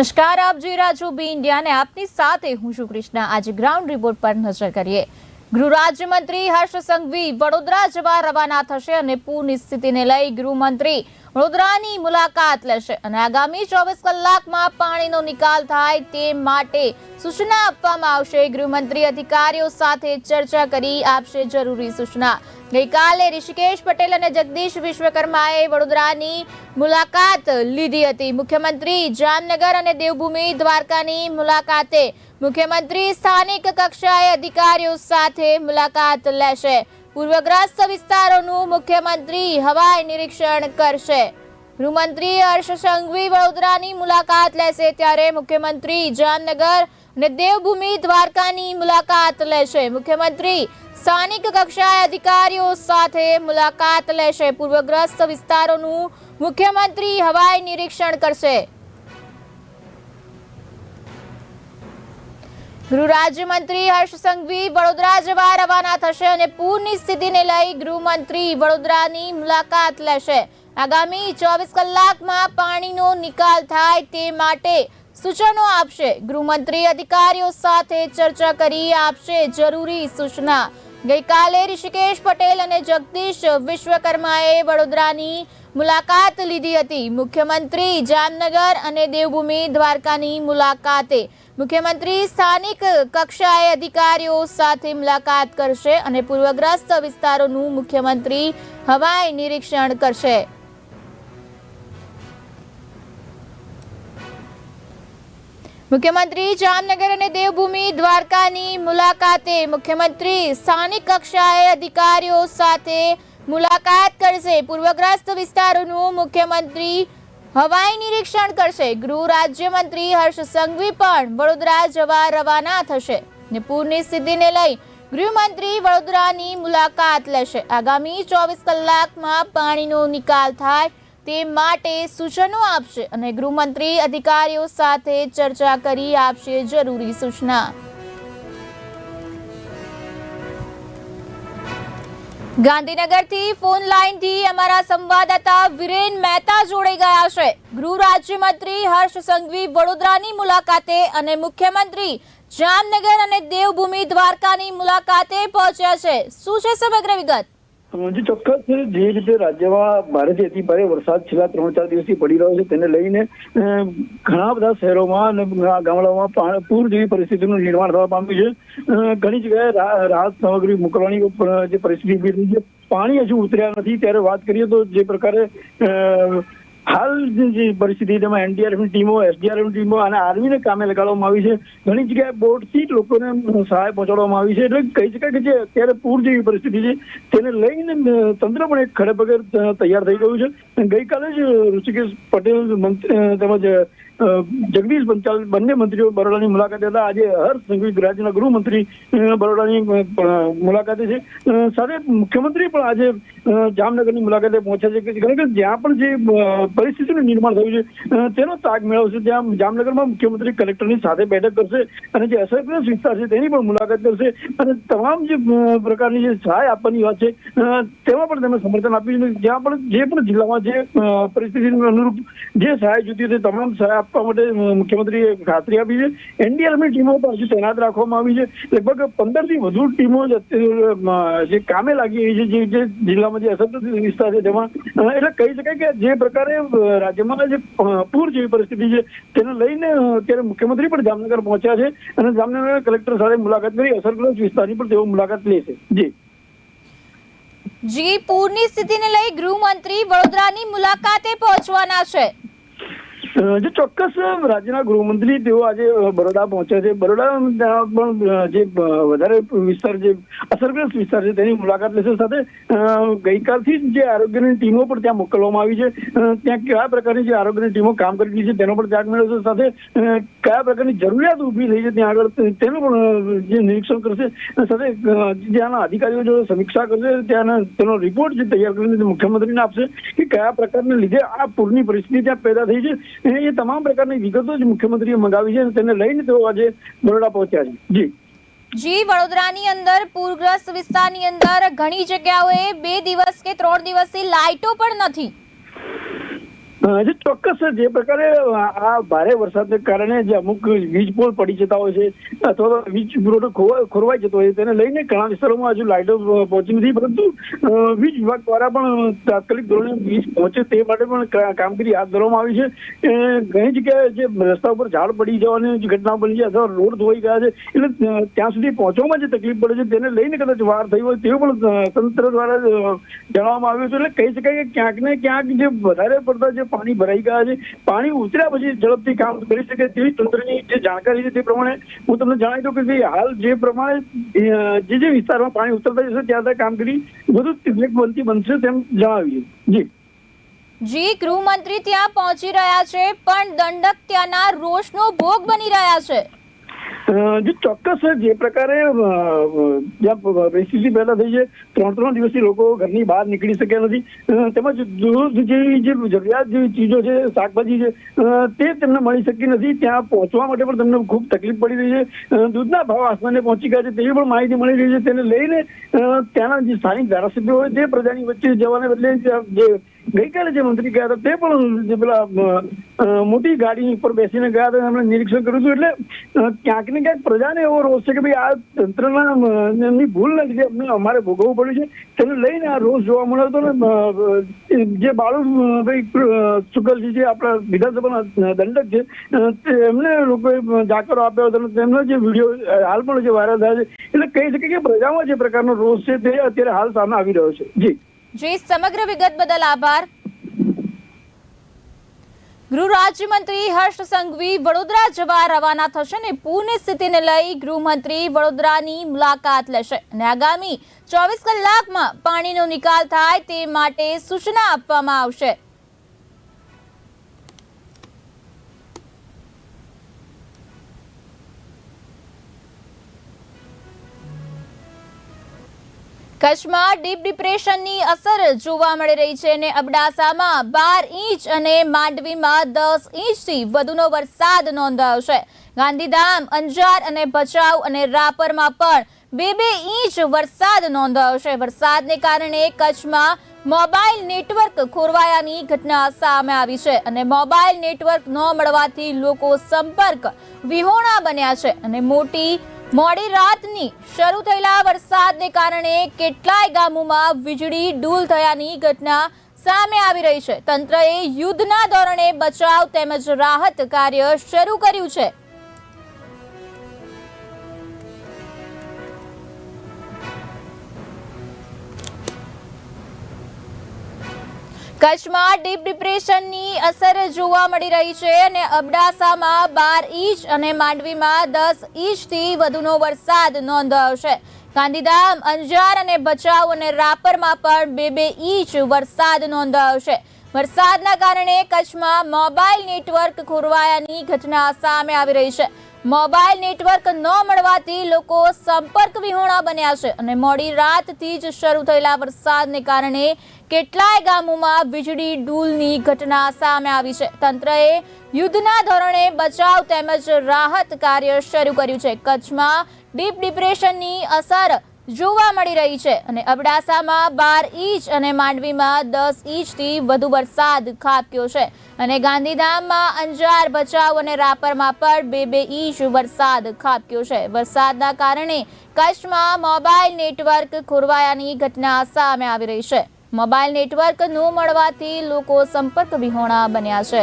નમસ્કાર, આપ જોઈ રહ્યા છો બી ઇન્ડિયા અને આપની સાથે હું છું કૃષ્ણા. આજે ગ્રાઉન્ડ રિપોર્ટ પર નજર કરીએ. ગૃહ રાજ્યમંત્રી હર્ષ સંઘવી વડોદરા જવા રવાના થશે અને પૂરની સ્થિતિને લઈ ગૃહમંત્રી વડોદરાની મુલાકાત લેશે અને આગામી ચોવીસ કલાકમાં પાણીનો નિકાલ થાય તે માટે સૂચના આપવામાં આવશે. ગૃહમંત્રી અધિકારીઓ સાથે ચર્ચા કરી આપશે જરૂરી સૂચના. ગઈકાલે ઋષિકેશ પટેલ અને જગદીશ વિશ્વકર્માએ વડોદરાની મુલાકાત લીધી હતી. મુખ્યમંત્રી જામનગર અને દેવભૂમિ દ્વારકાની મુલાકાતે મુખ્યમંત્રી સ્થાનિક કક્ષાએ અધિકારીઓ સાથે મુલાકાત લેશે. પૂર્વગ્રસ્ત વિસ્તારોનું મુખ્યમંત્રી હવાઈ નિરીક્ષણ કરશે. ગૃહમંત્રી હર્ષ સંઘવી વડોદરાની મુલાકાત લેશે ત્યારે મુખ્યમંત્રી જામનગર અને દેવભૂમિ દ્વારકાની મુલાકાત લેશે. મુખ્યમંત્રી સ્થાનિક કક્ષાએ અધિકારીઓ સાથે મુલાકાત લેશે. પૂર્વગ્રસ્ત વિસ્તારોનું મુખ્યમંત્રી હવાઈ નિરીક્ષણ કરશે. ગૃહ રાજ્યમંત્રી હર્ષ સંઘવી વડોદરા જવા રવાના થશે અને પૂરની સ્થિતિને લઈ ગૃહમંત્રી વડોદરાની મુલાકાત લેશે. આગામી ચોવીસ કલાકમાં પાણીનો નિકાલ થાય તે માટે સૂચનો આપશે. ગૃહમંત્રી અધિકારીઓ સાથે ચર્ચા કરી આપશે જરૂરી સૂચના. ગઈકાલે ઋષિકેશ પટેલ અને જગદીશ વિશ્વકર્માએ વડોદરાની મુલાકાત લીધી હતી. મુખ્યમંત્રી જામનગર અને દેવભૂમિ દ્વારકાની મુલાકાતે મુખ્યમંત્રી સ્થાનિક કક્ષાએ અધિકારીઓ સાથે મુલાકાત કરશે અને પૂર્વગ્રસ્ત વિસ્તારોનું મુખ્યમંત્રી હવાઈ નિરીક્ષણ કરશે. મુખ્યમંત્રી જામનગર અને દેવભૂમિ દ્વારકાની મુલાકાતે મુખ્યમંત્રી સ્થાનિક કક્ષાએ અધિકારીઓ સાથે મુલાકાત કરશે. પૂર્વગ્રસ્ત વિસ્તારોનું મુખ્યમંત્રી હવાઈ નિરીક્ષણ કરશે. ગૃહ રાજ્યમંત્રી હર્ષ સંઘવી પણ વડોદરા જવા રવાના થશે ને પૂરની સ્થિતિને લઈ ગૃહમંત્રી વડોદરાની મુલાકાત લેશે. આગામી ચોવીસ કલાકમાં પાણીનો નિકાલ થાય તે માટે સૂચનો આપશે અને ગૃહમંત્રી અધિકારીઓ સાથે ચર્ચા કરી આપશે જરૂરી સૂચના. ગાંધીનગરથી ફોન લાઈનથી અમારા સંવાદદાતા વિરેન મહેતા જોડાઈ ગયા છે. ગૃહ રાજ્યમંત્રી હર્ષ સંઘવી વડોદરાની મુલાકાતે અને મુખ્યમંત્રી જામનગર અને દેવભૂમિ દ્વારકાની મુલાકાતે પહોંચ્યા છે. શું છે સમગ્ર વિગત? જે ચોક્કસ, જે રીતે રાજ્યમાં ભારેથી અતિ ભારે વરસાદ છેલ્લા ત્રણ ચાર દિવસથી પડી રહ્યો છે, તેને લઈને ઘણા બધા શહેરોમાં અને ગામડાઓમાં પૂર જેવી પરિસ્થિતિનું નિર્માણ થવા પામ્યું છે. ઘણી જગ્યાએ રાહત સામગ્રી મોકલવાની જે પરિસ્થિતિ ઊભી થઈ છે. પાણી હજુ ઉતર્યા નથી. ત્યારે વાત કરીએ તો જે પ્રકારે હાલ જે પરિસ્થિતિ તેમાં ટીમો એસડીઆરએફની ટીમો અને આર્મીને કામે લગાડવામાં આવી છે. ઘણી જગ્યાએ બોટથી લોકોને સહાય પહોંચાડવામાં આવી છે. એટલે કહી શકાય કે જે અત્યારે પૂર જેવી પરિસ્થિતિ છે, તેને લઈને તંત્ર પણ એક ખડે તૈયાર થઈ ગયું છે. ગઈકાલે જ ઋષિકેશ પટેલ મંત્રી તેમજ જગદીશ પંચાલ બંને મંત્રીઓ બરોડાની મુલાકાતે હતા. આજે હર્ષ સંઘવી રાજ્યના ગૃહમંત્રી બરોડાની મુલાકાતે છે. સાથે મુખ્યમંત્રી પણ આજે જામનગરની મુલાકાતે પહોંચ્યા છે. કારણ કે જ્યાં પણ જે પરિસ્થિતિનું નિર્માણ થયું છે તેનો તાગ મેળવશે ત્યાં જામનગરમાં મુખ્યમંત્રી કલેક્ટરની સાથે બેઠક કરશે અને જે અસરગ્રસ્ત વિસ્તાર છે તેની પણ મુલાકાત કરશે. અને તમામ જે પ્રકારની જે સહાય આપવાની વાત છે તેમાં પણ તેમણે સમર્થન આપ્યું છે. જ્યાં પણ જે પણ જિલ્લામાં જે પરિસ્થિતિને અનુરૂપ જે સહાય જોતી હતી તમામ સહાય આપવા માટે મુખ્યમંત્રીએ ખાતરી આપી છે. એનડીઆરએફની ટીમો પણ હજી તૈનાત રાખવામાં આવી છે. લગભગ પંદરથી વધુ ટીમો જ કામે લાગી રહી છે જે જિલ્લામાં જે અસરગ્રસ્ત વિસ્તાર છે તેમાં એટલે કહી શકાય કે જે પ્રકારે રાજ્યમાં જે પૂર જેવી પરિસ્થિતિ છે તેને લઈને અ, અત્યારે મુખ્યમંત્રી પણ જામનગર પહોંચ્યા છે અને જામનગર કલેક્ટર સાથે મુલાકાત કરી અસરગ્રસ્ત વિસ્તારની પણ તેઓ મુલાકાત લેશે જી. જી પૂરની સ્થિતિને લઈ ગૃહમંત્રી વડોદરાની મુલાકાતે પહોંચવાના છે. જે ચોક્કસ રાજ્યના ગૃહમંત્રી તેઓ આજે બરોડા પહોંચ્યા છે. બરોડા પણ જે વધારે વિસ્તાર જે, અસરગ્રસ્ત વિસ્તાર છે, તેની મુલાકાત લેશે. સાથે ગઈકાલથી જ આરોગ્યની ટીમો પણ ત્યાં મોકલવામાં આવી છે. ત્યાં કયા પ્રકારની જે આરોગ્યની ટીમો કામ કરી રહી છે, તેનો પણ ત્યાગ મેળવશે. સાથે કયા પ્રકારની જરૂરિયાત ઊભી થઈ છે ત્યાં આગળ તેનું પણ જે નિરીક્ષણ કરશે. સાથે ત્યાંના અધિકારીઓ જો સમીક્ષા કરશે, ત્યાંના, તેનો રિપોર્ટ જે તૈયાર કરીને મુખ્યમંત્રીને આપશે કે કયા પ્રકારને લીધે આ પૂરની પરિસ્થિતિ ત્યાં પેદા થઈ છે. એ તમામ પ્રકારની વિગતો જ મુખ્યમંત્રીએ મંગાવી છે તેને લઈને તેઓ આજે બરોડા પહોંચ્યા છે. જી. જી, વડોદરાની અંદર, પૂરગ્રસ્ત વિસ્તારની અંદર ઘણી જગ્યાઓએ બે દિવસ કે ત્રણ દિવસથી લાઇટો પણ નથી. અ, જે ચોક્કસ જે પ્રકારે આ ભારે વરસાદને કારણે જે અમુક વીજ પોલ પડી જતા હોય છે અથવા તો વીજ પુરવઠો ખોરવાઈ જતો હોય છે તેને લઈને ઘણા વિસ્તારોમાં હજુ લાઇટો પહોંચી નથી પરંતુ વીજ વિભાગ દ્વારા પણ તાત્કાલિક ધોરણે વીજ પહોંચે તે માટે પણ કામગીરી હાથ ધરવામાં આવી છે. ઘણી જગ્યાએ જે રસ્તા ઉપર ઝાડ પડી જવાની જે ઘટના બની છે અથવા રોડ ધોઈ ગયા છે એટલે ત્યાં સુધી પહોંચવામાં જે તકલીફ પડે છે તેને લઈને કદાચ વાર થઈ હોય તેવું પણ તંત્ર દ્વારા જણાવવામાં આવ્યું છે એટલે કહી શકાય કે ક્યાંક ને ક્યાંક જે વધારે પડતા જે પાણી ભરાઈ ગયા છે. પાણી ઉતર્યા પછી ઝડપથી કામ કરી શકે તેવી તંત્રની જે જાણકારી છે તે પ્રમાણે હું તમને જણાવી દઉં કે હાલ જે પ્રમાણે જે જે વિસ્તારમાં પાણી ઉતરતા જશે ત્યાં ત્યાં કામગીરી વધુ બનતી બનશે તેમ જણાવીએ. જી. જી, ગૃહમંત્રી ત્યાં પહોંચી રહ્યા છે, પણ દંડક ત્યાંના રોષનો ભોગ બની રહ્યા છે. જે ચોક્કસ જે પ્રકારે જ્યાં પરિસ્થિતિ પેદા થઈ છે, ત્રણ ત્રણ દિવસથી લોકો ઘરની બહાર નીકળી શક્યા નથી. તેમજ દૂધ જેવી જે જરૂરિયાત જેવી ચીજો છે, શાકભાજી છે તે તેમને મળી શકી નથી. ત્યાં પહોંચવા માટે પણ તેમને ખૂબ તકલીફ પડી રહી છે. દૂધના ભાવ આસમાને પહોંચી ગયા છે, તેવી પણ માહિતી મળી રહી છે. તેને લઈને ત્યાંના જે સ્થાનિક ધારાસભ્યો હોય, તે પ્રજાની વચ્ચે જવાને બદલે જે ગઈકાલે જે મંત્રી ગયા હતા તે પણ પેલા મોટી ગાડી ઉપર બેસીને ગયા હતા એમણે નિરીક્ષણ કર્યું હતું. એટલે ક્યાંક ને ક્યાંક પ્રજાને એવો રોષ છે કે ભાઈ આ તંત્રના એમની ભૂલ નથી અમને અમારે ભોગવવું પડ્યું છે. તેને લઈને આ રોષ જોવા મળ્યો હતો ને જે બાળુ અ, ભાઈ શુકલજી જે આપણા વિધાનસભાના દંડક છે એમને લોકોએ જાકરો આપ્યો હતો તેમનો જે વીડિયો હાલ પણ જે વાયરલ થયા છે. એટલે કહી શકે કે પ્રજામાં જે પ્રકારનો રોષ છે તે અત્યારે હાલ સામે આવી રહ્યો છે. જી. જી, સમગ્ર વિગત બદલ આભાર. ગૃહ રાજ્યમંત્રી હર્ષ સંઘવી વડોદરા જવા રવાના થશે ને પૂરની સ્થિતિને લઈ ગૃહમંત્રી વડોદરાની મુલાકાત લેશે અને આગામી ચોવીસ કલાકમાં પાણીનો નિકાલ થાય તે માટે સૂચના આપવામાં આવશે. કચ્છમાં ડીપ ડિપ્રેશનની અસર જોવા મળી રહી છે અને અબડાસામાં બાર ઇંચ અને માંડવીમાં દસ ઇંચથી વધુનો વરસાદ નોંધાયો છે. ગાંધીધામ, અંજાર અને ભચાઉ અને રાપરમાં પણ બે બે ઇંચ વરસાદ નોંધાયો છે. વરસાદને કારણે કચ્છમાં મોબાઈલ નેટવર્ક ખોરવાયાની ઘટના સામે આવી છે અને મોબાઈલ નેટવર્ક ન મળવાથી લોકો સંપર્ક વિહોણા બન્યા છે અને મોટી મોડી રાતની શરૂ થયેલા વરસાદને કારણે કેટલાય ગામોમાં વીજળી ડૂલ થયાની ઘટના સામે આવી રહી છે. તંત્રએ યુદ્ધના ધોરણે બચાવ તેમજ રાહત કાર્ય શરૂ કર્યું છે. કચ્છમાં ડીપ ડિપ્રેશનની અસર જોવા મળી રહી છે અને અબડાસામાં બાર ઇંચ અને માંડવીમાં દસ ઇંચથી વધુનો વરસાદ નોંધાયો છે. ગાંધીધામ, અંજાર અને ભચાઉ અને રાપરમાં પણ બે બે ઇંચ વરસાદ નોંધાયો છે. વરસાદના કારણે કચ્છમાં મોબાઈલ નેટવર્ક ખોરવાયાની ઘટના સામે આવી રહી છે. મોબાઈલ નેટવર્ક ન મળવાથી લોકો સંપર્ક વિહોણા બન્યા છે અને મોડી રાતથી જ શરૂ થયેલા વરસાદને કારણે કેટલાય ગામોમાં વીજળી ડૂલની ઘટના સામે આવી છે. તંત્રએ યુદ્ધના ધોરણે બચાવ તેમજ રાહત કાર્ય શરૂ કર્યું છે. કચ્છમાં ડીપ ડિપ્રેશનની અસર જોવા મળી રહી છે અને અબડાસામાં બાર ઇંચ અને માંડવીમાં દસ ઇંચથી વધુ વરસાદ ખાબક્યો છે. અને ગાંધીધામમાં અંજાર ભચાઉ અને રાપરમાં પણ બે બે ઇંચ વરસાદ ખાબક્યો છે. વરસાદના કારણે કચ્છમાં મોબાઈલ નેટવર્ક ખોરવાયાની ઘટના સામે આવી રહી છે. મોબાઈલ નેટવર્ક ન મળવાથી લોકો સંપર્ક વિહોણા બન્યા છે.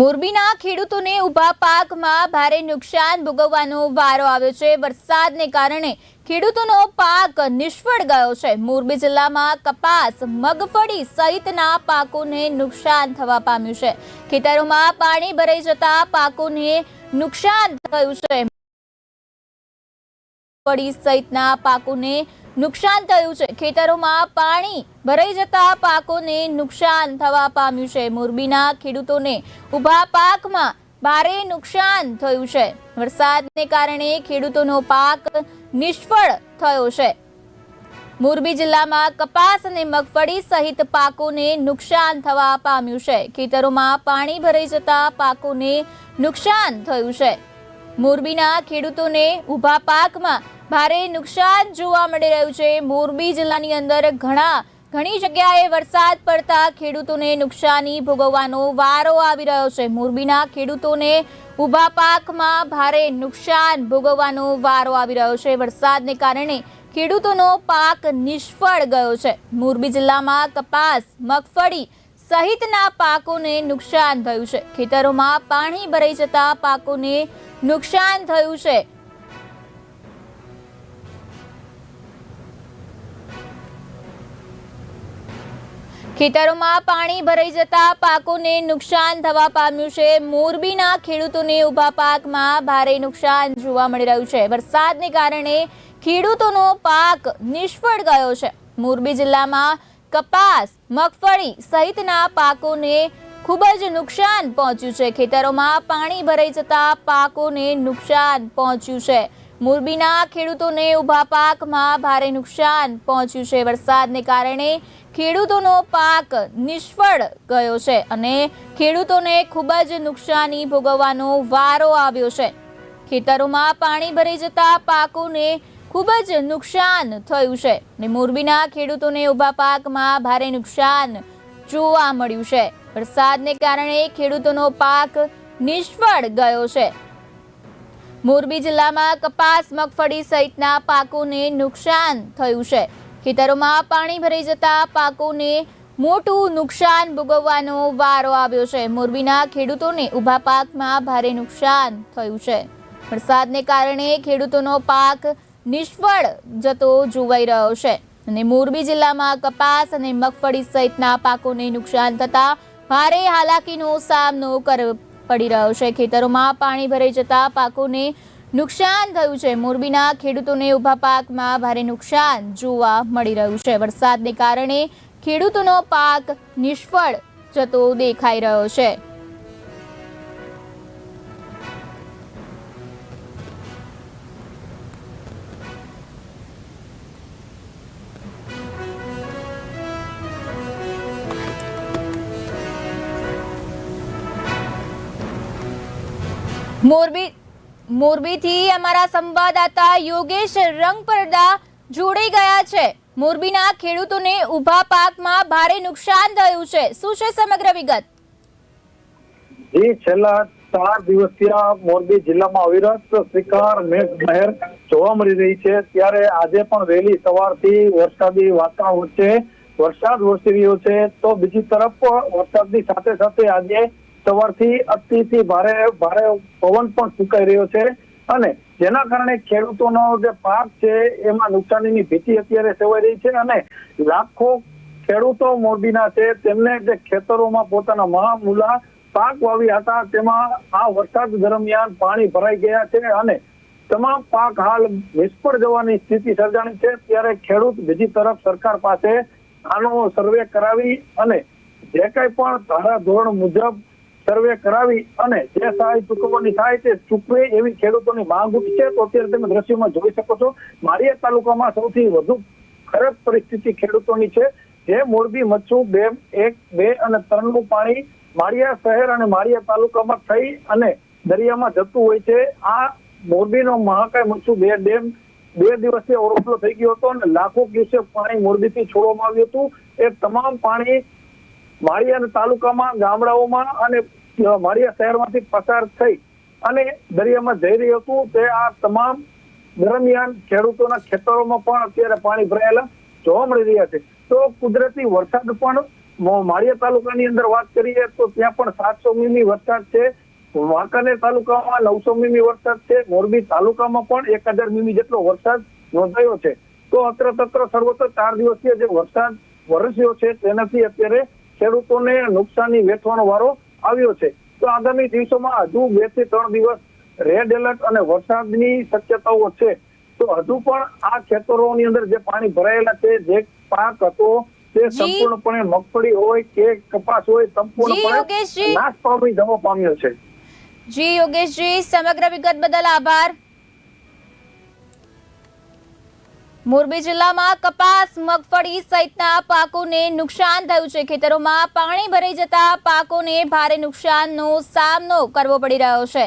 મોરબીના ખેડૂતોને ઊભા પાકમાં ભારે નુકસાન ભોગવવાનો વારો આવ્યો છે. વરસાદને કારણે ખેડૂતોનો પાક નિષ્ફળ ગયો છે. મોરબી જિલ્લામાં કપાસ, મગફળી સહિતના પાકોને નુકસાન થવા પામ્યું છે. ખેતરોમાં પાણી ભરાઈ જતા પાકોને નુકસાન થયું છે. મગફળી સહિતના પાકોને નુકસાન થયું છે. ખેતરોમાં પાણી ભરાઈ જતા પાકોને નુકસાન થવા પામ્યું છે. મોરબીના ખેડૂતોને ઊભા પાકમાં ભારે નુકસાન થયું છે. વરસાદને કારણે ખેડૂતોનો પાક નિષ્ફળ થયો છે. મોરબી જિલ્લામાં કપાસ અને મગફળી સહિત પાકોને નુકસાન થવા પામ્યું છે. ખેતરોમાં પાણી ભરાઈ જતા પાકોને નુકસાન થયું છે. મોરબીના ખેડૂતોને ઊભા પાકમાં ભારે નુકસાન જોવા મળી રહ્યું છે. મોરબી જિલ્લાની અંદર ઘણા, ઘણી જગ્યાએ વરસાદ પડતા ખેડૂતોને નુકસાની ભોગવવાનો વારો આવી રહ્યો છે. મોરબીના ખેડૂતોને ઊભા પાકમાં ભારે નુકસાન ભોગવવાનો વારો આવી રહ્યો છે. વરસાદને કારણે ખેડૂતોનો પાક નિષ્ફળ ગયો છે. મોરબી જિલ્લામાં કપાસ, મગફળી સહિતના પાકોને નુકસાન થયું છે. ખેતરોમાં પાણી ભરાઈ જતા પાકોને નુકસાન થયું છે. ખેતરોમાં પાણી ભરાઈ જતા પાકોને નુકસાન થવા પામ્યું છે. મોરબીના ખેડૂતોને ઊભા પાકમાં ભારે નુકસાન જોવા મળી રહ્યું છે. વરસાદને કારણે ખેડૂતોનો પાક નિષ્ફળ ગયો છે. મોરબી જિલ્લામાં કપાસ, મગફળી સહિતના પાકોને ખૂબ જ નુકસાન પહોંચ્યું છે. ખેતરોમાં પાણી ભરાઈ જતા પાકોને નુકસાન પહોંચ્યું છે. મોરબીના ખેડૂતોને ઊભા પાકમાં ભારે નુકસાન પહોંચ્યું છે. વરસાદને કારણે ખેડૂતોનો પાક નિષ્ફળ ગયો છે અને ખેડૂતોને ખૂબ જ નુકસાની ભોગવવાનો વારો આવ્યો છે. ખેતરોમાં પાણી ભરાઈ જતા પાકોને ખૂબ જ નુકસાન થયું છે અને મોરબીના ખેડૂતોને ઊભા પાકમાં ભારે નુકસાન જોવા મળ્યું છે. વરસાદને કારણે ખેડૂતોનો પાક નિષ્ફળ ગયો છે. મોરબી જિલ્લામાં કપાસ, મગફળી સહિતના પાકોને નુકસાન થયું છે. ખેતરોમાં પાણી ભરાઈ જતા પાકોને મોટું નુકસાન ભોગવવાનો વારો આવ્યો છે. મોરબીના ખેડૂતોને ઊભા પાકમાં ભારે નુકસાન થયું છે. વરસાદને કારણે ખેડૂતોનો પાક નિષ્ફળ જતો જોવાઈ રહ્યો છે અને મોરબી જિલ્લામાં કપાસ અને મગફળી સહિતના પાકોને નુકસાન થતા ભારે હાલાકીનો સામનો કરવો પડી રહ્યો છે. ખેતરોમાં પાણી ભરાઈ જતા પાકોને નુકસાન થયું છે. મોરબીના ખેડૂતોને ઊભા પાકમાં ભારે નુકસાન જોવા મળી રહ્યું છે. વરસાદને કારણે ખેડૂતોનો પાક નિષ્ફળ જતો દેખાઈ રહ્યો છે. મોરબી મોરબીથી અમારા સંવાદદાતા યોગેશ રંગપરદા જોડાઈ ગયા છે. મોરબીના ખેડૂતોને ઊભા પાકમાં ભારે નુકસાન થયું છે. શું છે સમગ્ર વિગત? જી, છેલ્લા ચાર દિવસથી મોરબી જિલ્લામાં અવિરત શિકાર, મેઘ, મહેર જોવા મળી રહી છે. ત્યારે આજે પણ વહેલી સવારથી વરસાદી વાતાવરણ વચ્ચે વરસાદ વરસી રહ્યો છે. તો બીજી તરફ વરસાદની સાથે સાથે આજે સવારથી અતિથી ભારે ભારે પવન પણ ફૂંકાઈ રહ્યો છે. અને જેના કારણે ખેડૂતોનો જે પાક છે, એમાં નુકસાનીની ભીતિ અત્યારે સેવાઈ રહી છે અને લાખો ખેડૂતો મોરબીના છે. તેમને જે ખેતરોમાં પોતાના મહામૂલા પાક વાવ્યા હતા, તેમાં આ વરસાદ દરમિયાન પાણી ભરાઈ ગયા છે અને તમામ પાક હાલ નિષ્ફળ જવાની સ્થિતિ સર્જાણી છે. ત્યારે ખેડૂત બીજી તરફ સરકાર પાસે આનો સર્વે કરાવી અને જે કઈ પણ ધારા ધોરણ મુજબ સર્વે કરાવી અને જે સહાય ચૂકવવાની થાય તે ચૂકવે એવી ખેડૂતોની માંગ ઉઠી છે તો અત્યારે તમે દ્રશ્યમાં જોઈ શકો છો, માળિયા તાલુકામાં સૌથી વધુ ખરાબ પરિસ્થિતિ ખેડૂતોની છે. જે મોરબી, મચ્છુ બે એક, બે અને ત્રણનું પાણી માળિયા શહેર અને માળિયા તાલુકામાં થઈ અને દરિયામાં જતું હોય છે. આ મોરબીનો મહાકાય મચ્છુ, બે ડેમ, બે દિવસથી ઓવરફ્લો થઈ ગયો હતો અને લાખો ક્યુસેક પાણી મોરબીથી છોડવામાં આવ્યું હતું. એ તમામ પાણી માળિયા તાલુકામાં, ગામડાઓમાં અને માળિયા શહેરમાંથી પસાર થઈ અને દરિયામાં જઈ રહ્યું હતું, તે આ તમામ દરમિયાન ખેડૂતોના ખેતરોમાં પણ અત્યારે પાણી ભરાયેલા જોવા મળી રહ્યા છે. તો કુદરતી વરસાદ પણ માળિયા તાલુકાની અંદર વાત કરીએ તો ત્યાં પણ સાતસો મીમી વરસાદ છે. વાંકાનેર તાલુકામાં નવસો મીમી વરસાદ છે. મોરબી તાલુકામાં પણ એક હજાર મીમી જેટલો વરસાદ નોંધાયો છે. તો અત્ર તત્ર સર્વત્ર ચાર દિવસીય જે વરસાદ વરસ્યો છે, તેનાથી અત્યારે ખેડૂતોને નુકસાની વેઠવાનો વારો આવ્યો છે. તો આગામી દિવસોમાં હજુ બેથી ત્રણ દિવસ રેડ એલર્ટ અને વરસાદની શક્યતાઓ છે. તો હજુ પણ આ ખેતરોની અંદર જે પાણી ભરાયેલા છે જે પાક હતો તે સંપૂર્ણપણે મગફળી હોય કે કપાસ હોય સંપૂર્ણપણે નાશ પામી જવો પામ્યો છે. જી યોગેશજી સમગ્ર વિગત બદલ આભાર. મોરબી જિલ્લામાં કપાસ, મગફળી સહિતના પાકોને નુકસાન થયું છે. ખેતરોમાં પાણી ભરાઈ જતા પાકોને ભારે નુકસાનનો સામનો કરવો પડી રહ્યો છે.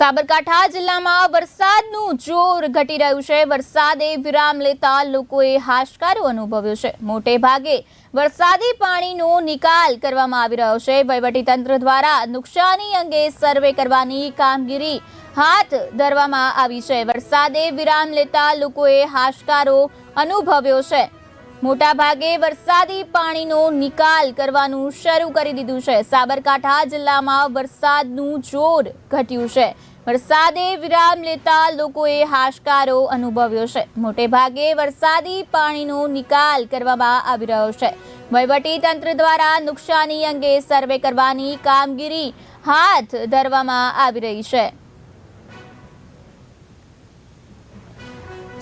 સાબરકાંઠા જિલ્લામાં વરસાદનું જોર ઘટી રહ્યું છે. વરસાદે વિરામ લેતા લોકોએ હાશકારો અનુભવ્યો છે. મોટે ભાગે વરસાદી પાણીનો નિકાલ કરવામાં આવી રહ્યો છે. વહીવટીતંત્ર દ્વારા નુકસાની અંગે સર્વે કરવાની કામગીરી હાથ ધરવામાં આવી છે. વરસાદે વિરામ લેતા લોકોએ હાશકારો અનુભવ્યો છે. મોટાભાગે વરસાદી પાણીનો નિકાલ કરવાનું શરૂ કરી દીધું છે. સાબરકાંઠા જિલ્લામાં વરસાદનું જોર ઘટ્યું છે. વરસાદે વિરામ લેતા લોકોએ હાશકારો અનુભવ્યો છે. મોટે ભાગે વરસાદી પાણીનો નિકાલ કરવામાં આવી રહ્યો છે. વહીવટી તંત્ર દ્વારા નુકસાની અંગે સર્વે કરવાની કામગીરી હાથ ધરવામાં આવી રહી છે.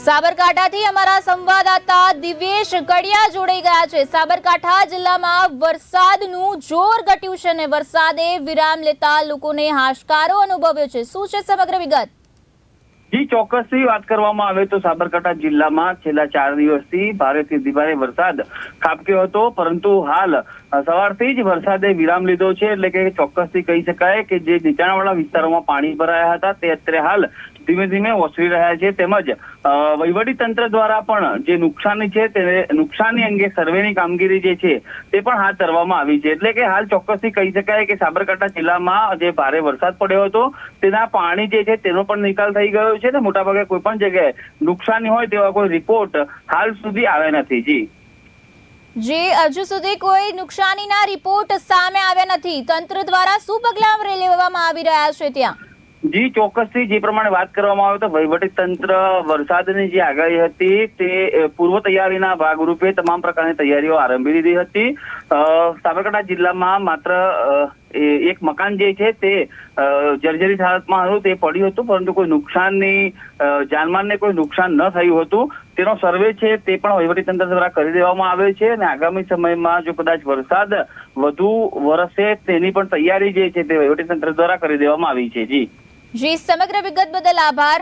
સાબરકાંઠાથી અમારા સંવાદદાતા દિવેશ કડિયા જોડાઈ ગયા છે. સાબરકાંઠા જિલ્લામાં વરસાદનું જોર ઘટ્યું છે અને વરસાદે વિરામ લેતા લોકોને હાશકારો અનુભવ્યો છે. શું છે સમગ્ર વિગત? જી, ચોક્કસથી વાત કરવામાં આવે તો સાબરકાંઠા જિલ્લામાં છેલ્લા ચાર દિવસથી ભારેથી અતિભારે વરસાદ ખાબક્યો હતો, પરંતુ હાલ સવારથી જ વરસાદે વિરામ લીધો છે. એટલે કે ચોક્કસથી કહી શકાય કે જે નીચાણવાળા વિસ્તારોમાં પાણી ભરાયા હતા, તે અત્યારે હાલ ધીમે ધીમે ઓસરી રહ્યા છે. તેમજ તંત્ર દ્વારા પણ જે નુકસાની છે તે નુકસાની અંગે સર્વેની કામગીરી જે છે તે પણ હાથ ધરવામાં આવી છે. એટલે કે હાલ ચોક્કસથી કહી શકાય કે સાબરકાંઠા જિલ્લામાં જે ભારે વરસાદ પડ્યો હતો, તેના પાણી જે છે તેનો પણ નિકાલ થઈ ગયો છે ને મોટાભાગે કોઈ પણ જગ્યાએ નુકસાની હોય તેવા કોઈ રિપોર્ટ હાલ સુધી આવ્યા નથી. જી. જી, હજુ સુધી કોઈ નુકસાનીના રિપોર્ટ સામે આવ્યા નથી. તંત્ર દ્વારા શું પગલાં લેવામાં આવી રહ્યા છે ત્યાં? જી, ચોક્કસથી. જે પ્રમાણે વાત કરવામાં આવે તો વહીવટી તંત્ર વરસાદની જે આગાહી હતી તે પૂર્વ તૈયારીના ભાગરૂપે તમામ પ્રકારની તૈયારીઓ આરંભી દીધી હતી. સાબરકાંઠા જિલ્લામાં માત્ર એક મકાન જે છે તે જર્જરિત હાલતમાં હતું, તે પડ્યું હતું, પરંતુ કોઈ નુકસાનની જાનમાલને કોઈ નુકસાન ન થયું હતું. તેનો સર્વે છે તે પણ વહીવટી તંત્ર દ્વારા કરી દેવામાં આવે છે અને આગામી સમયમાં જો કદાચ વરસાદ વધુ વરસે તેની પણ તૈયારી જે છે તે વહીવટી તંત્ર દ્વારા કરી દેવામાં આવી છે. જી. જી સમગ્ર વિગત બદલ આભાર.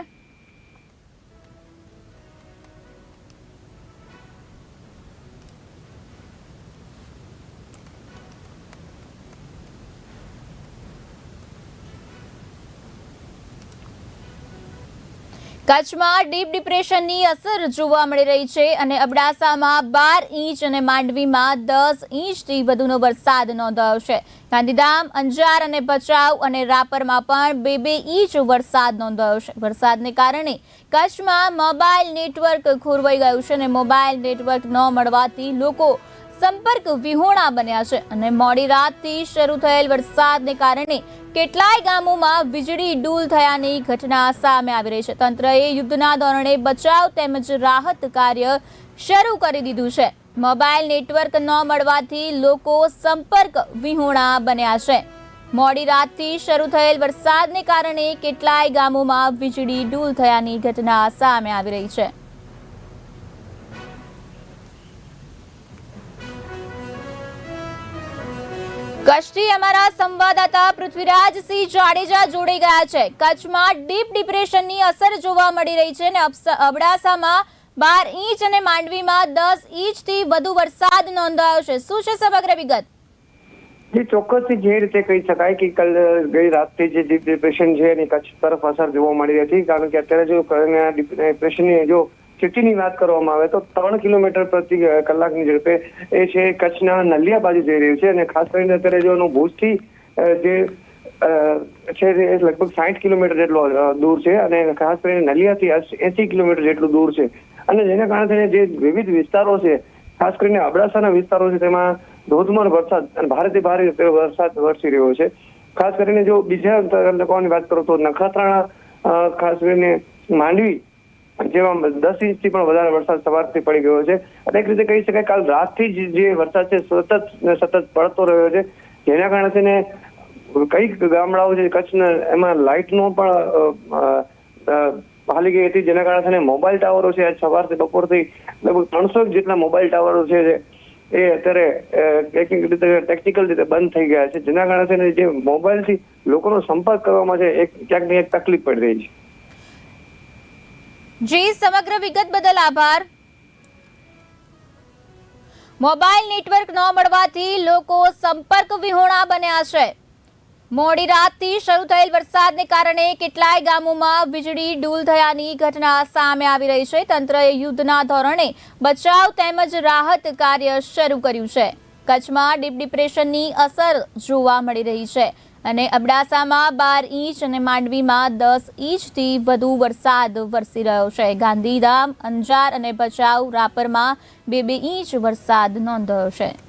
કચ્છમાં ડીપ ડિપ્રેશનની અસર જોવા મળી રહી છે અને અબડાસામાં બાર ઇંચ અને માંડવીમાં દસ ઇંચથી વધુનો વરસાદ નોંધાયો છે. ગાંધીધામ, અંજાર અને ભચાઉ અને રાપરમાં પણ બે બે ઇંચ વરસાદ નોંધાયો છે. વરસાદને કારણે કચ્છમાં મોબાઈલ નેટવર્ક ખોરવાઈ ગયું છે અને મોબાઈલ નેટવર્ક ન મળવાથી લોકો સંપર્ક વિહોણા બન્યા છે અને મોડી રાતથી શરૂ થયેલ વરસાદને કારણે કેટલાય ગામોમાં વીજળી ડૂલ થયાની ઘટના સામે આવી રહી છે. તંત્રએ યુદ્ધના ધોરણે બચાવ તેમજ રાહત કાર્ય શરૂ કરી દીધું છે. મોબાઈલ નેટવર્ક ન મળવાથી લોકો સંપર્ક વિહોણા બન્યા છે. મોડી રાતથી શરૂ થયેલ વરસાદને કારણે કેટલાય ગામોમાં વીજળી ડૂલ થયાની ઘટના સામે આવી રહી છે. કચ્છથી અમારા સંવાદદાતા પૃથ્વીરાજસિંહ જાડેજા જોડાઈ ગયા છે. કચ્છમાં ડીપ ડિપ્રેશનની અસર જોવા મળી રહી છે અને અબડાસામાં બાર ઇંચ અને માંડવીમાં દસ ઇંચથી વધુ વરસાદ નોંધાયો છે. શું છે સમગ્ર વિગત? જે, ચોક્કસથી જે રીતે કહી શકાય કે કલ, ગઈ રાતથી જે ડીપ ડિપ્રેશન છે એની કચ્છ તરફ અસર જોવા મળી હતી, કારણ કે અત્યારે જો ડિપ્રેશનની જો સ્થિતિની વાત કરવામાં આવે તો ત્રણ કિલોમીટર પ્રતિ કલાકની ઝડપે એ છે કચ્છના નલિયા બાજુ જઈ રહ્યું છે અને ખાસ કરીને અત્યારે જો ભુજથી જે છે લગભગ સાઠ કિલોમીટર જેટલો દૂર છે અને ખાસ કરીને નલિયાથી એસી કિલોમીટર જેટલું દૂર છે. અને જેના કારણે જે વિવિધ વિસ્તારો છે, ખાસ કરીને અબડાસાના વિસ્તારો છે, તેમાં ધોધમાર વરસાદ અને ભારેથી ભારે વરસાદ વરસી રહ્યો છે. ખાસ કરીને જો બીજા તાલુકાઓની વાત કરું તો નખત્રાણા ખાસ કરીને માંડવી જેમાં દસ ઇંચથી પણ વધારે વરસાદ સવારથી પડી ગયો છે. અને એક રીતે કહી શકાય કાલ રાતથી જ જે વરસાદ છે, સતત સતત પડતો રહ્યો છે. જેના કારણે થઈને કંઈક ગામડાઓ છે, કચ્છના એમાં લાઇટનો પણ હાલી ગઈ હતી. જેના કારણે થઈને મોબાઈલ ટાવરો છે સવારથી બપોરથી લગભગ ત્રણસો જેટલા મોબાઈલ ટાવરો છે એ અત્યારે ટેકનિકલ રીતે ટેકનિકલ રીતે બંધ થઈ ગયા છે. જેના કારણે થઈને જે મોબાઈલથી લોકોનો સંપર્ક કરવામાં છે, એક ક્યાંક ને ક્યાંક તકલીફ પડી રહી છે. જી, સમગ્ર વિગત બદલ આભાર. મોબાઈલ નેટવર્ક ન મળવાથી લોકો સંપર્ક વિહોણા બન્યા છે. મોડી રાતથી શરૂ થયેલ વરસાદને કારણે કેટલાય ગામોમાં વીજળી ડૂલ થયાની ઘટના સામે આવી રહી છે. તંત્રએ યુદ્ધના ધોરણે બચાવ તેમજ રાહત કાર્ય શરૂ કર્યું છે. કચ્છમાં ડીપ ડિપ્રેશનની અસર જોવા મળી રહી છે. અને અબડાસામાં બાર ઇંચ અને માંડવીમાં દસ ઇંચથી વધુ વરસાદ વરસી રહ્યો છે. ગાંધીધામ, અંજાર અને ભચાઉ રાપરમાં બે બે ઇંચ વરસાદ નોંધાયો છે.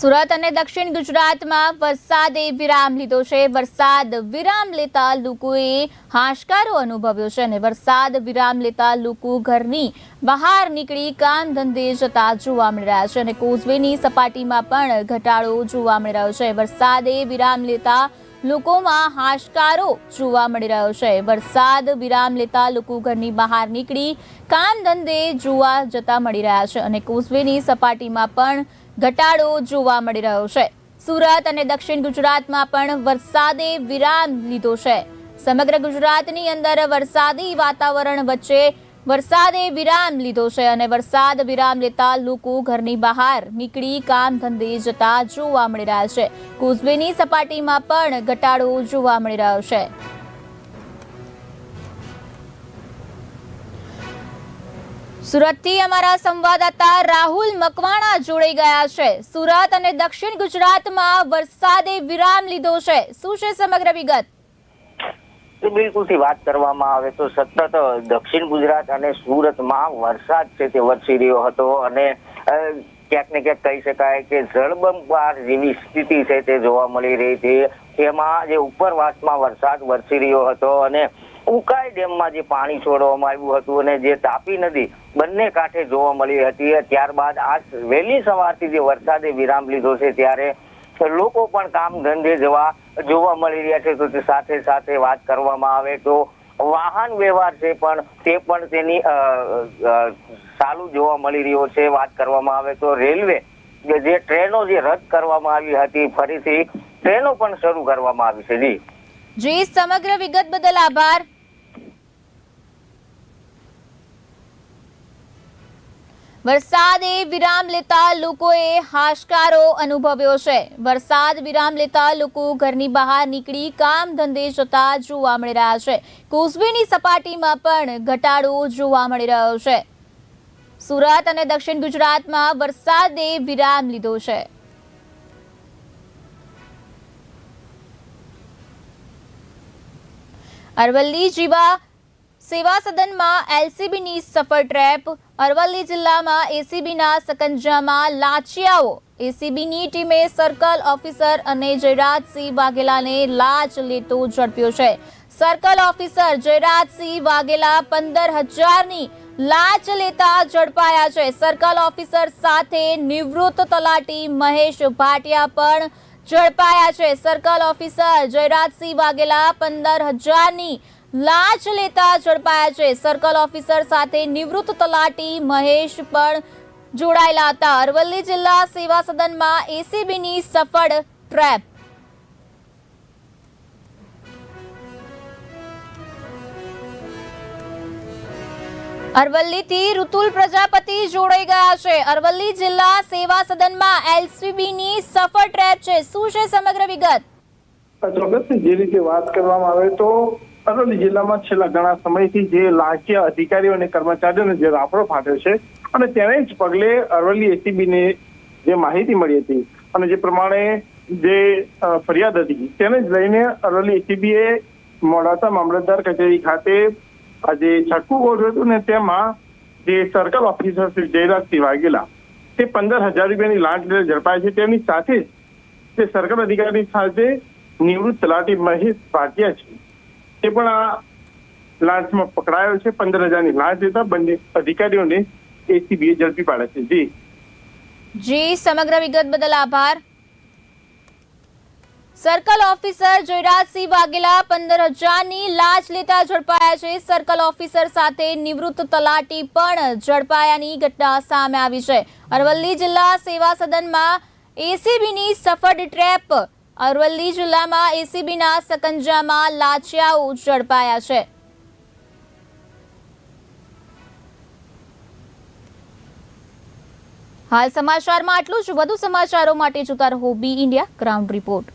સુરત અને દક્ષિણ ગુજરાતમાં વરસાદે વિરામ લીધો છે. વરસાદ વિરામ લેતા લોકોએ હાશકારો અનુભવ્યો છે અને વરસાદ વિરામ લેતા લોકો ઘરની બહાર નીકળી કામ ધંધે જતા જોવા મળી રહ્યા છે અને કોઝવેની સપાટીમાં પણ ઘટાડો જોવા મળી રહ્યો છે. વરસાદે વિરામ લેતા લોકોમાં હાશકારો જોવા મળી રહ્યો છે. વરસાદ વિરામ લેતા લોકો ઘરની બહાર નીકળી કામ ધંધે જોવા જતા મળી રહ્યા છે અને કોઝવેની સપાટીમાં પણ ઘટાડો જોવા મળી રહ્યો છે. સુરત અને દક્ષિણ ગુજરાતમાં પણ વરસાદે વિરામ લીધો છે. સમગ્ર ગુજરાતની અંદર વરસાદી વાતાવરણ વચ્ચે વરસાદે વિરામ લીધો છે અને વરસાદ વિરામ લેતા લોકો ઘરની બહાર નીકળી કામ ધંધે જતા જોવા મળી રહ્યા છે. કોઝવેની સપાટીમાં પણ ઘટાડો જોવા મળી રહ્યો છે. સુરતથી અમારા સંવાદદાતા રાહુલ મકવાણા જોડાઈ ગયા છે. સુરત અને દક્ષિણ ગુજરાતમાં વરસાદે વિરામ લીધો છે. શું છે સમગ્ર વિગત? બિલકુલથી વાત કરવામાં આવે તો સતત દક્ષિણ ગુજરાત અને સુરતમાં વરસાદ છે તે વરસી રહ્યો હતો અને ક્યાંક ને ક્યાંક કહી શકાય કે જળબંબાર જેવી સ્થિતિ છે તે જોવા મળી રહી હતી તેમાં જે ઉપરવાસમાં વરસાદ વરસી રહ્યો હતો અને ઉકાઈ ડેમમાં જે પાણી છોડવામાં આવ્યું હતું અને જે તાપી નદી બંને કાંઠે જોવા મળી હતી ત્યારબાદ આજ વહેલી સવારથી જે વરસાદે વિરામ લીધો છે ત્યારે લોકો પણ કામ ધંધે જવા જોવા મળી રહ્યા છે. તો સાથે સાથે વાત કરવામાં આવે તો વાહન વ્યવહાર છે પણ તે પણ તેની ચાલુ જોવા મળી રહ્યો છે. વાત કરવામાં આવે તો રેલવે જે ટ્રેનો જે રદ કરવામાં આવી હતી ફરીથી ટ્રેનો પણ શરૂ કરવામાં આવી છે. જી. જી, સમગ્ર વિગત બદલ આભાર. વરસાદે વિરામ લેતા લોકોએ હાશકારો અનુભવ્યો છે. વરસાદ વિરામ લેતા લોકો ઘરની બહાર નીકળી કામ ધંધે જતા જોવા મળી રહ્યા છે. કોસબીની સપાટીમાં પણ ઘટાડો જોવા મળી રહ્યો છે. સુરત અને દક્ષિણ ગુજરાતમાં વરસાદે વિરામ લીધો છે. અરવલ્લી જેવા સેવા સદનમાં એલસીબીની સફળ ટ્રેપ, અરવલ્લી જિલ્લામાં એસીબીના સકંજામાં લાચિયાઓ. એસીબીની ટીમે સર્કલ ઓફિસર અને જયરાજસિંહ વાઘેલાને લાચ લેતો ઝડપ્યો છે. સર્કલ ઓફિસર જયરાજસિંહ વાઘેલા પંદર હજારની લાચ લેતા ઝડપાયા છે. સર્કલ ઓફિસર સાથે નિવૃત્ત તલાટી મહેશ ભાટિયા પણ ઝડપાયા છે. સર્કલ ઓફિસર જયરાજસિંહ વાઘેલા પંદર હજારની લાંચ લેતા ઝડપાયા છે. સર્કલ ઓફિસર સાથે નિવૃત્ત તલાટી મહેશ પણ જોડાયેલા હતા. અરવલ્લી જિલ્લા સેવા સદનમાં એસીબીની સફળ ટ્રેપ. અરવલ્લીથી ઋતુલ પ્રજાપતિ જોડાઈ ગયા છે. અરવલ્લી જિલ્લા સેવા સદનમાં એલસીબીની સફળ ટ્રેપ છે. શું છે સમગ્ર વિગત? જે રીતે વાત કરવામાં આવે તો અરવલ્લી જિલ્લામાં છેલ્લા ઘણા સમયથી જે લાંચિયા અધિકારીઓ અને કર્મચારીઓને જે રાફડો ફાટ્યો છે અને તેને જ પગલે અરવલ્લી એસીબીને જે માહિતી મળી હતી અને જે પ્રમાણે જે ફરિયાદ હતી, તેને જ લઈને અરવલ્લી એસીબીએ મોડાસા મામલતદાર કચેરી ખાતે આજે છટકું ગોઠવ્યું હતું ને તેમાં જે સર્કલ ઓફિસર શ્રી જયરાજસિંહ વાઘેલા, તે પંદર હજાર રૂપિયાની લાંચ ઝડપાય છે. તેની સાથે જ તે સર્કલ અધિકારી સાથે નિવૃત્ત તલાટી મહેશ ભાટિયા છે. તે પણ આ લાંચમાં પકડાયો છે. પંદર હજારની લાંચ લેતા બંને અધિકારીઓને એસીબીએ ઝડપી પાડે છે. જી. જી, સમગ્ર વિગત બદલ આભાર. સર્કલ ઓફિસર જયરાજસિંહ વાઘેલા પંદર હજારની લાંચ લેતા ઝડપાયા છે. સર્કલ ઓફિસર સાથે નિવૃત્ત તલાટી પણ ઝડપાયાની ઘટના સામે આવી છે. અરવલ્લી જિલ્લા સેવા સદનમાં એસીબીની સફળ ટ્રેપ અરવલ્લી જિલ્લામાં એસીબીના સકંજામાં લાચિયાઓ ઝડપાયા છે. હાલ સમાચારમાં આટલું જ. વધુ સમાચારો માટે જોતા રહો બી ઇન્ડિયા ગ્રાઉન્ડ રિપોર્ટ.